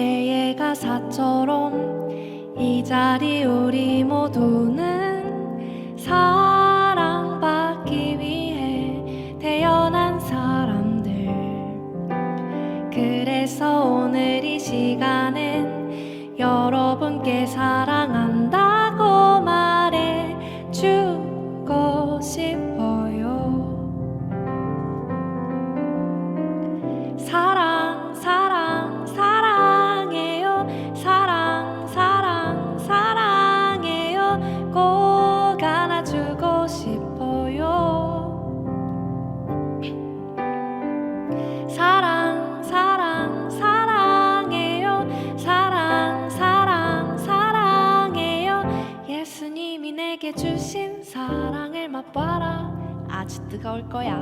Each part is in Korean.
노래의 가사처럼 이 자리 우리 모두는 사랑받기 위해 태어난 사람들. 그래서 오늘 이 시간엔 여러분께 사랑한다 내게 주신 사랑을 맛봐라 아주 뜨거울 거야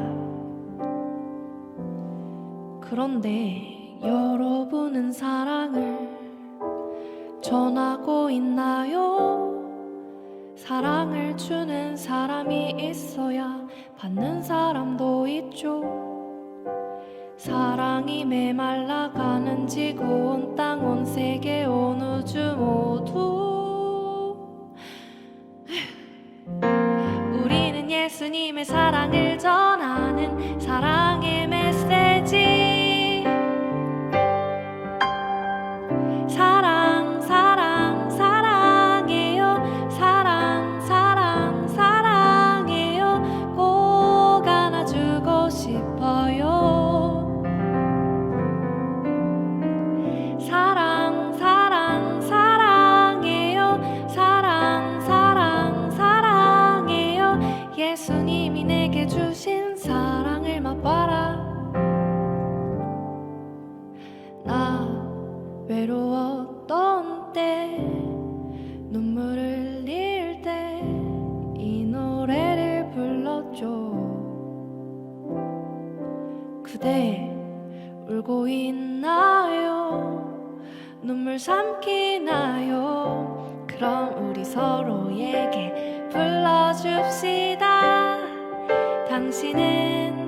그런데 여러분은 사랑을 전하고 있나요? 사랑을 주는 사람이 있어야 받는 사람도 있죠. 사랑이 메말라 가는 지구 온 땅 온 세계 온 우주 모두 예수님의 사랑을 전하는 사랑의 그대 울고 있나요? 눈물 삼키나요? 그럼 우리 서로에게 불러줍시다. 당신은